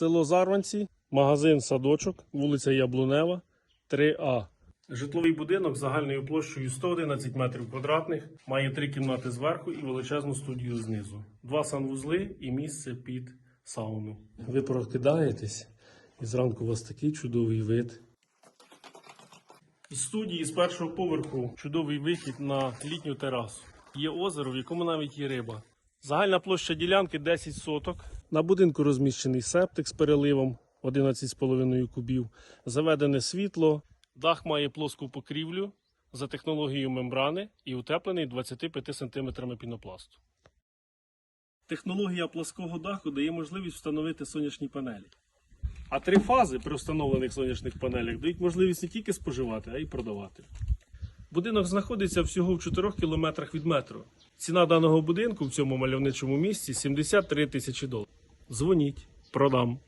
село Зарванці, магазин Садочок, вулиця Яблунева, 3А. Житловий будинок загальною площею 111 метрів квадратних, має три кімнати зверху і величезну студію знизу. Два санвузли і місце під сауну. Ви прокидаєтесь, і зранку у вас такий чудовий вид. Із студії з першого поверху чудовий вихід на літню терасу. Є озеро, в якому навіть є риба. Загальна площа ділянки 10 соток. На будинку розміщений септик з переливом 11,5 кубів. Заведене світло. Дах має плоску покрівлю за технологією мембрани і утеплений 25 см пінопласту. Технологія плоского даху дає можливість встановити сонячні панелі. А три фази при встановлених сонячних панелях дають можливість не тільки споживати, а й продавати. Будинок знаходиться всього в 4 кілометрах від метро. Ціна даного будинку в цьому мальовничому місці 73 тисячі доларів. Дзвоніть, продам.